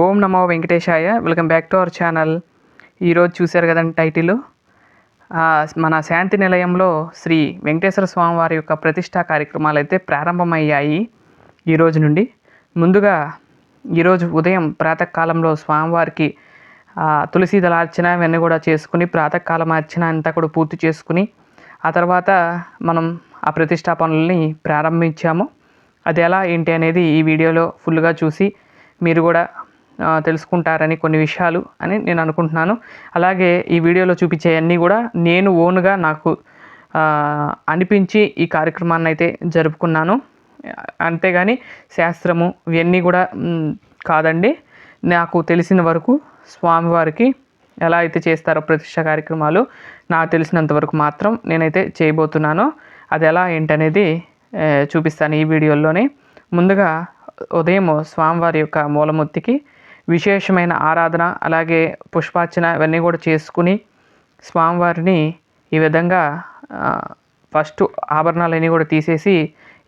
ఓం నమో వెంకటేశాయ. Welcome back to our channel. ఈరోజు చూశారు కదండి టైటిల్. మన శాంతి నిలయంలో శ్రీ వెంకటేశ్వర స్వామి వారి యొక్క ప్రతిష్టా కార్యక్రమాలు అయితే ప్రారంభమయ్యాయి ఈ రోజు నుండి. ముందుగా ఈరోజు ఉదయం ప్రాతకాలంలో స్వామివారికి తులసి దళార్చన ఇవన్నీ కూడా చేసుకుని ప్రాతకాలం అర్చన అంతా కూడా పూర్తి చేసుకుని ఆ తర్వాత మనం ఆ ప్రతిష్టా పనులని ప్రారంభించాము. అది ఎలా ఏంటి అనేది ఈ వీడియోలో ఫుల్గా చూసి మీరు కూడా తెలుసుకుంటారని కొన్ని విషయాలు అని నేను అనుకుంటున్నాను. అలాగే ఈ వీడియోలో చూపించే అన్నీ కూడా నేను ఓన్గా నాకు అనిపించి ఈ కార్యక్రమాన్ని అయితే జరుపుకున్నాను. అంతేగాని శాస్త్రము ఇవన్నీ కూడా కాదండి. నాకు తెలిసిన వరకు స్వామివారికి ఎలా అయితే చేస్తారో ప్రతిష్ట కార్యక్రమాలు నాకు తెలిసినంత వరకు మాత్రం నేనైతే చేయబోతున్నాను. అది ఎలా ఏంటనేది చూపిస్తాను ఈ వీడియోలోనే. ముందుగా ఉదయం స్వామివారి యొక్క మూలమూర్తికి విశేషమైన ఆరాధన అలాగే పుష్పార్చన ఇవన్నీ కూడా చేసుకుని స్వామివారిని ఈ విధంగా ఫస్ట్ ఆభరణాలన్నీ కూడా తీసేసి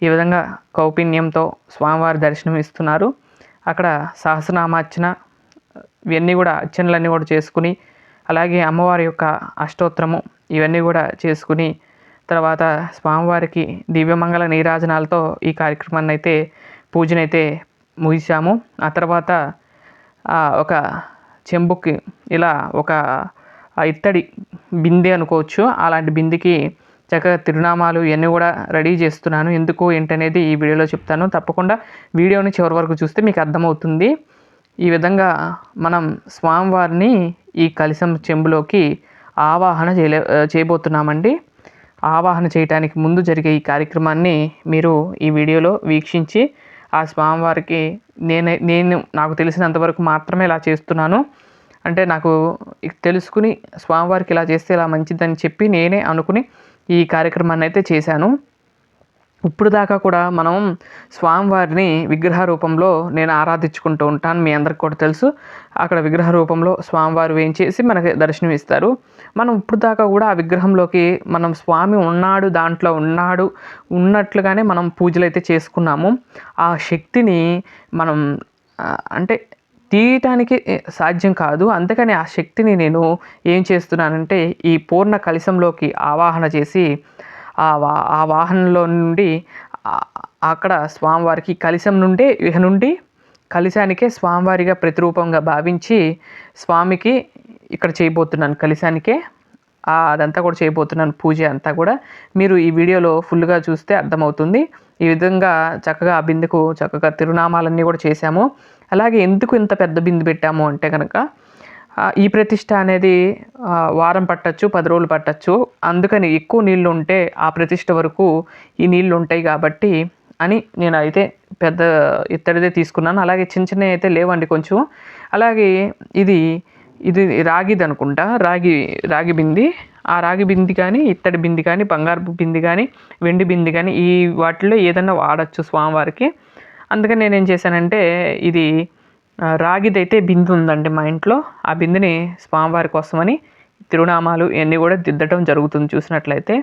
ఈ విధంగా కౌపిన్యంతో స్వామివారి దర్శనం ఇస్తున్నారు. అక్కడ సహస్రనామార్చన ఇవన్నీ కూడా అర్చనలన్నీ కూడా చేసుకుని అలాగే అమ్మవారి యొక్క అష్టోత్తరము ఇవన్నీ కూడా చేసుకుని తర్వాత స్వామివారికి దివ్యమంగళ నీరాజనాలతో ఈ కార్యక్రమాన్ని అయితే పూజనైతే ముగిశాము. ఆ తర్వాత ఒక చెంబుకి ఇలా ఒక ఇత్తడి బిందె అనుకోవచ్చు. అలాంటి బిందెకి చక్కగా తిరునామాలు ఇవన్నీ కూడా రెడీ చేస్తున్నాను. ఎందుకు ఏంటనేది ఈ వీడియోలో చెప్తాను. తప్పకుండా వీడియోని చివరి వరకు చూస్తే మీకు అర్థమవుతుంది. ఈ విధంగా మనం స్వామివారిని ఈ కలిసం చెంబులోకి ఆవాహన చేయలే చేయబోతున్నామండి. ఆవాహన చేయటానికి ముందు జరిగే ఈ కార్యక్రమాన్ని మీరు ఈ వీడియోలో వీక్షించి ఆ స్వామివారికి నేనే నేను నాకు తెలిసినంతవరకు మాత్రమే ఇలా చేస్తున్నాను. అంటే నాకు తెలుసుకుని స్వామివారికి ఇలా చేస్తే ఇలా మంచిదని చెప్పి నేనే అనుకుని ఈ కార్యక్రమాన్ని అయితే చేశాను. ఇప్పుడు దాకా కూడా మనం స్వామివారిని విగ్రహ రూపంలో నేను ఆరాధించుకుంటూ ఉంటాను. మీ అందరికి కూడా తెలుసు. అక్కడ విగ్రహ రూపంలో స్వామివారు వేయించేసి మనకి దర్శనం ఇస్తారు. మనం ఇప్పుడు దాకా కూడా ఆ విగ్రహంలోకి మనం స్వామి ఉన్నాడు దాంట్లో ఉన్నాడు ఉన్నట్లుగానే మనం పూజలు అయితే చేసుకున్నాము. ఆ శక్తిని మనం అంటే తీయటానికి సాధ్యం కాదు. అందుకని ఆ శక్తిని నేను ఏం చేస్తున్నానంటే ఈ పూర్ణ కలశంలోకి ఆవాహన చేసి ఆ వా ఆ వాహనంలో నుండి అక్కడ స్వామివారికి కలశం నుండి ఇహ నుండి కలశానికే స్వామివారిగా ప్రతిరూపంగా భావించి స్వామికి ఇక్కడ చేయబోతున్నాను కలశానికే అదంతా కూడా చేయబోతున్నాను పూజ అంతా కూడా. మీరు ఈ వీడియోలో ఫుల్గా చూస్తే అర్థమవుతుంది. ఈ విధంగా చక్కగా ఆ బిందుకు చక్కగా తిరునామాలన్నీ కూడా చేశాము. అలాగే ఎందుకు ఇంత పెద్ద బిందు పెట్టాము అంటే కనుక ఈ ప్రతిష్ట అనేది వారం పట్టచ్చు పది రోజులు పట్టచ్చు. అందుకని ఎక్కువ నీళ్ళు ఉంటే ఆ ప్రతిష్ట వరకు ఈ నీళ్ళు ఉంటాయి కాబట్టి అని నేను అయితే పెద్ద ఇత్తడిదే తీసుకున్నాను. అలాగే చిన్న చిన్నవి అయితే లేవండి కొంచెం. అలాగే ఇది ఇది రాగిది అనుకుంటా. రాగి రాగి బింది. ఆ రాగి బింది కానీ ఇత్తడి బింది కానీ బంగారు బింది కానీ వెండి బింది కానీ ఈ వాటిలో ఏదైనా వాడచ్చు స్వామివారికి. అందుకని నేనేం చేశానంటే ఇది రాగిదైతే బిందు ఉందండి మా ఇంట్లో. ఆ బిందుని స్వామివారి కోసమని తిరునామాలు ఇవన్నీ కూడా దిద్దటం జరుగుతుంది చూసినట్లయితే.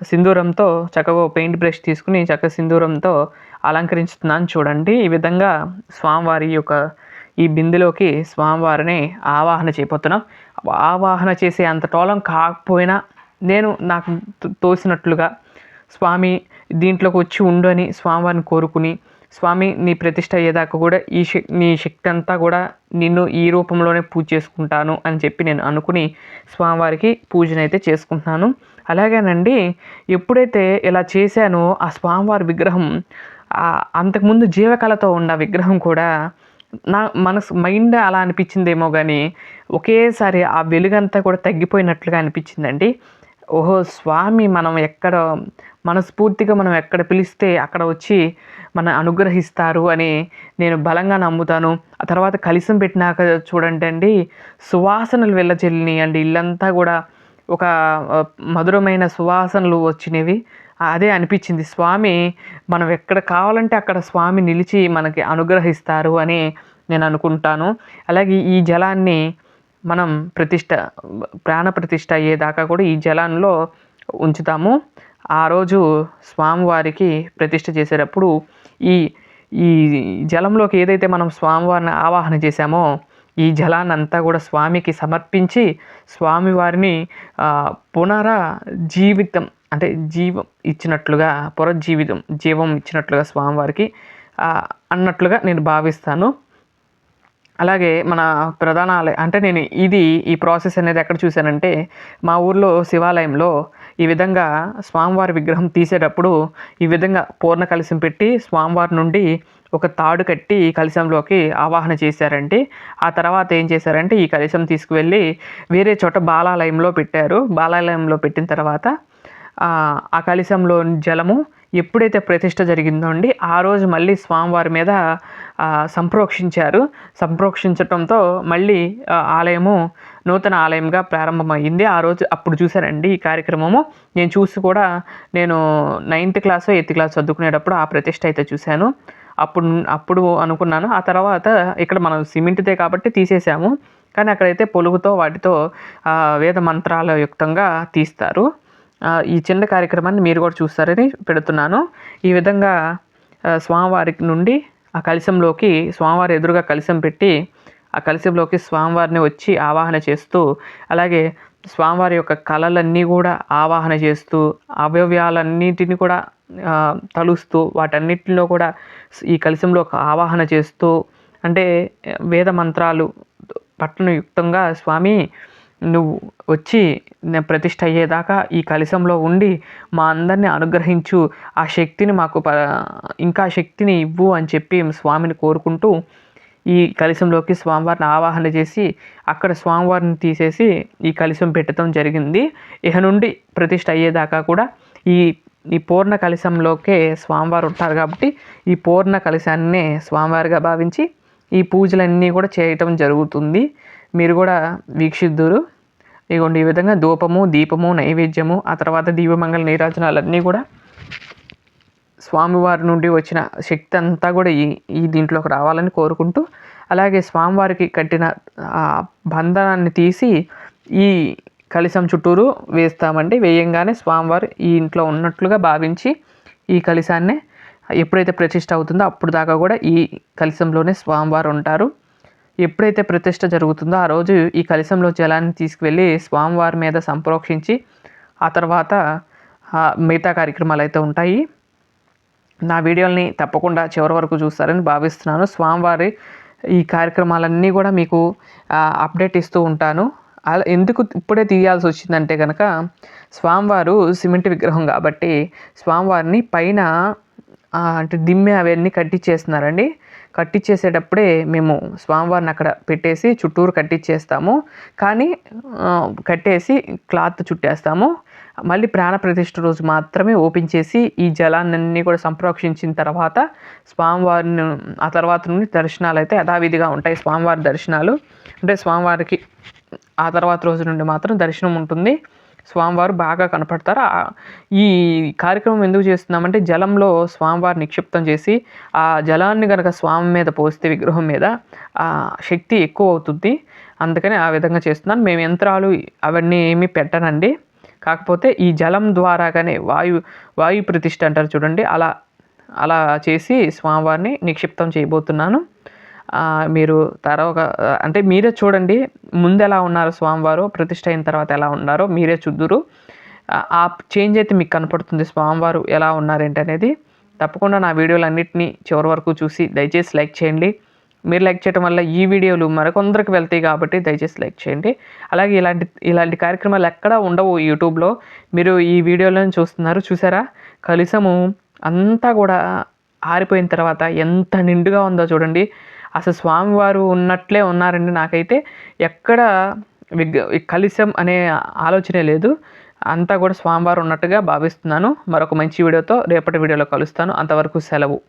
సింధూరంతో చక్కగా పెయింట్ బ్రష్ తీసుకుని చక్కగా సింధూరంతో అలంకరించుతున్నాను చూడండి. ఈ విధంగా స్వామివారి యొక్క ఈ బిందులోకి స్వామివారిని ఆవాహన చేయబోతున్నాం. ఆవాహన చేసే అంత టోలం కాకపోయినా నేను నాకు తోసినట్లుగా స్వామి దీంట్లోకి వచ్చి ఉండు అని స్వామివారిని కోరుకుని స్వామి నీ ప్రతిష్ట అయ్యేదాకా కూడా ఈ శక్ నీ శక్తి అంతా కూడా నిన్ను ఈ రూపంలోనే పూజ చేసుకుంటాను అని చెప్పి నేను అనుకుని స్వామివారికి పూజనైతే చేసుకుంటున్నాను. అలాగేనండి ఎప్పుడైతే ఇలా చేశానో ఆ స్వామివారి విగ్రహం అంతకుముందు జీవకళతో ఉన్న విగ్రహం కూడా నా మనసు మైండ్ అలా అనిపించిందేమో కానీ ఒకేసారి ఆ వెలుగంతా కూడా తగ్గిపోయినట్లుగా అనిపించిందండి. ఓహో స్వామి మనం ఎక్కడ మనస్ఫూర్తిగా మనం ఎక్కడ పిలిస్తే అక్కడ వచ్చి మన అనుగ్రహిస్తారు అని నేను బలంగా నమ్ముతాను. ఆ తర్వాత కలిసం పెట్టినాక చూడండి అండి సువాసనలు వెళ్ళచెల్లిని అండి. ఇల్లంతా కూడా ఒక మధురమైన సువాసనలు వచ్చినవి. అదే అనిపించింది స్వామి మనం ఎక్కడ కావాలంటే అక్కడ స్వామి నిలిచి మనకి అనుగ్రహిస్తారు అని నేను అనుకుంటాను. అలాగే ఈ జలాన్ని మనం ప్రతిష్ట ప్రాణ ప్రతిష్ట అయ్యేదాకా కూడా ఈ జలంలో ఉంచుతాము. ఆ రోజు స్వామివారికి ప్రతిష్ట చేసేటప్పుడు ఈ ఈ జలంలోకి ఏదైతే మనం స్వామివారిని ఆవాహన చేశామో ఈ జలాన్ని అంతా కూడా స్వామికి సమర్పించి స్వామివారిని పునర జీవితం అంటే జీవం ఇచ్చినట్లుగా పునర్జీవితం జీవం ఇచ్చినట్లుగా స్వామివారికి అన్నట్లుగా నేను భావిస్తాను. అలాగే మన ప్రధాన ఆలయం అంటే నేను ఇది ఈ ప్రాసెస్ అనేది ఎక్కడ చూశానంటే మా ఊర్లో శివాలయంలో ఈ విధంగా స్వామివారి విగ్రహం తీసేటప్పుడు ఈ విధంగా పూర్ణ కలశం పెట్టి స్వామివారి నుండి ఒక తాడు కట్టి కలశంలోకి ఆవాహన చేశారంటే ఆ తర్వాత ఏం చేశారంటే ఈ కలశం తీసుకువెళ్ళి వేరే చోట బాలాలయంలో పెట్టారు. బాలాలయంలో పెట్టిన తర్వాత ఆ కలశంలో జలము ఎప్పుడైతే ప్రతిష్ట జరిగిందో అండి ఆ రోజు మళ్ళీ స్వామివారి మీద సంప్రోక్షించారు. సంప్రోక్షించటంతో మళ్ళీ ఆలయము నూతన ఆలయంగా ప్రారంభమైంది. ఆ రోజు అప్పుడు చూశానండి ఈ కార్యక్రమము. నేను చూసి కూడా నేను నైన్త్ క్లాస్ ఎయిత్ క్లాస్ చదువుకునేటప్పుడు ఆ ప్రతిష్ట అయితే చూశాను. అప్పుడు అప్పుడు అనుకున్నాను. ఆ తర్వాత ఇక్కడ మనం సిమెంట్దే కాబట్టి తీసేసాము. కానీ అక్కడైతే పొలుగుతో వాటితో వేద మంత్రాల యుక్తంగా తీస్తారు. ఈ చిన్న కార్యక్రమాన్ని మీరు కూడా చూస్తారని పెడుతున్నాను. ఈ విధంగా స్వామివారి నుండి ఆ కలశంలోకి స్వామివారి ఎదురుగా కలశం పెట్టి ఆ కలశంలోకి స్వామివారిని వచ్చి ఆవాహన చేస్తూ అలాగే స్వామివారి యొక్క కళలన్నీ కూడా ఆవాహన చేస్తూ అవయవాలన్నింటినీ కూడా తలుస్తూ వాటన్నిటిలో కూడా ఈ కలశంలో ఆవాహన చేస్తూ అంటే వేద మంత్రాలు పట్టణ యుక్తంగా స్వామి నువ్వు వచ్చి ప్రతిష్ట అయ్యేదాకా ఈ కలశంలో ఉండి మా అందరినీ అనుగ్రహించు. ఆ శక్తిని మాకు ప ఇంకా శక్తిని ఇవ్వు అని చెప్పి స్వామిని కోరుకుంటూ ఈ కలశంలోకి స్వామివారిని ఆవాహన చేసి అక్కడ స్వామివారిని తీసేసి ఈ కలశం పెట్టడం జరిగింది. ఇక నుండి ప్రతిష్ట అయ్యేదాకా కూడా ఈ ఈ పూర్ణ కలశంలోకే స్వామివారు ఉంటారు కాబట్టి ఈ పూర్ణ కలశాన్నే స్వామివారిగా భావించి ఈ పూజలన్నీ కూడా చేయటం జరుగుతుంది. మీరు కూడా వీక్షిద్దురు. ఇగోండి ఈ విధంగా ధూపము దీపము నైవేద్యము ఆ తర్వాత దీపమంగళ నీరాజనాలన్నీ కూడా స్వామివారి నుండి వచ్చిన శక్తి అంతా కూడా ఈ ఈ దీంట్లోకి రావాలని కోరుకుంటూ అలాగే స్వామివారికి కట్టిన బంధనాన్ని తీసి ఈ కలిసం చుట్టూరు వేస్తామండి వేయంగానే స్వామివారు ఈ ఇంట్లో ఉన్నట్లుగా భావించి ఈ కలిసాన్నే ఎప్పుడైతే ప్రతిష్ట అవుతుందో అప్పుడు దాకా కూడా ఈ కలిసంలోనే స్వామివారు ఉంటారు. ఎప్పుడైతే ప్రతిష్ట జరుగుతుందో ఆ రోజు ఈ కలిసంలో జలాన్ని తీసుకువెళ్ళి స్వామివారి మీద సంప్రోక్షించి ఆ తర్వాత మిగతా కార్యక్రమాలు అయితే ఉంటాయి. నా వీడియోల్ని తప్పకుండా చివరి వరకు చూస్తారని భావిస్తున్నాను. స్వామివారి ఈ కార్యక్రమాలన్నీ కూడా మీకు అప్డేట్ ఇస్తూ ఉంటాను. అలా ఎందుకు ఇప్పుడే తీయాల్సి వచ్చిందంటే కనుక స్వామివారు సిమెంట్ విగ్రహం కాబట్టి స్వామివారిని పైన అంటే దిమ్మె అవన్నీ కట్టించేస్తున్నారండి కట్టించేసేటప్పుడే మేము స్వామివారిని అక్కడ పెట్టేసి చుట్టూరు కట్టించేస్తాము కానీ కట్టేసి క్లాత్ చుట్టేస్తాము. మళ్ళీ ప్రాణప్రతిష్ఠ రోజు మాత్రమే ఓపెన్ చేసి ఈ జలాన్ని కూడా సంప్రోక్షించిన తర్వాత స్వామివారిని ఆ తర్వాత నుండి దర్శనాలు అయితే యథావిధిగా ఉంటాయి. స్వామివారి దర్శనాలు అంటే స్వామివారికి ఆ తర్వాత రోజు నుండి మాత్రం దర్శనం ఉంటుంది. స్వామివారు బాగా కనపడతారు. ఈ కార్యక్రమం ఎందుకు చేస్తున్నామంటే జలంలో స్వామివారు నిక్షిప్తం చేసి ఆ జలాన్ని కనుక స్వామి మీద పోస్తే విగ్రహం మీద ఆ శక్తి ఎక్కువ అవుతుంది. అందుకని ఆ విధంగా చేస్తున్నాను. మేము యంత్రాలు అవన్నీ ఏమీ పెట్టనండి. కాకపోతే ఈ జలం ద్వారాగానే వాయు వాయు ప్రతిష్ఠ అంటారు చూడండి. అలా అలా చేసి స్వామివారిని నిక్షిప్తం చేయబోతున్నాను. మీరు తర్వాత అంటే మీరే చూడండి ముందు ఎలా ఉన్నారు స్వామివారు ప్రతిష్ట అయిన తర్వాత ఎలా ఉన్నారో మీరే చూద్దురు. ఆ చేంజ్ అయితే మీకు కనపడుతుంది స్వామివారు ఎలా ఉన్నారేంటి అనేది తప్పకుండా నా వీడియోలు అన్నింటినీ చివరి వరకు చూసి దయచేసి లైక్ చేయండి. మీరు లైక్ చేయడం వల్ల ఈ వీడియోలు మరికొందరికి వెళ్తాయి కాబట్టి దయచేసి లైక్ చేయండి. అలాగే ఇలాంటి ఇలాంటి కార్యక్రమాలు ఎక్కడా ఉండవు యూట్యూబ్లో. మీరు ఈ వీడియోలను చూస్తున్నారు చూసారా? కలిసము అంతా కూడా ఆరిపోయిన తర్వాత ఎంత నిండుగా ఉందో చూడండి. అసలు స్వామివారు ఉన్నట్లే ఉన్నారండి నాకైతే. ఎక్కడ విగ్ కలిసం అనే ఆలోచనే లేదు. అంతా కూడా స్వామివారు ఉన్నట్టుగా భావిస్తున్నాను. మరొక మంచి వీడియోతో రేపటి వీడియోలో కలుస్తాను. అంతవరకు సెలవు.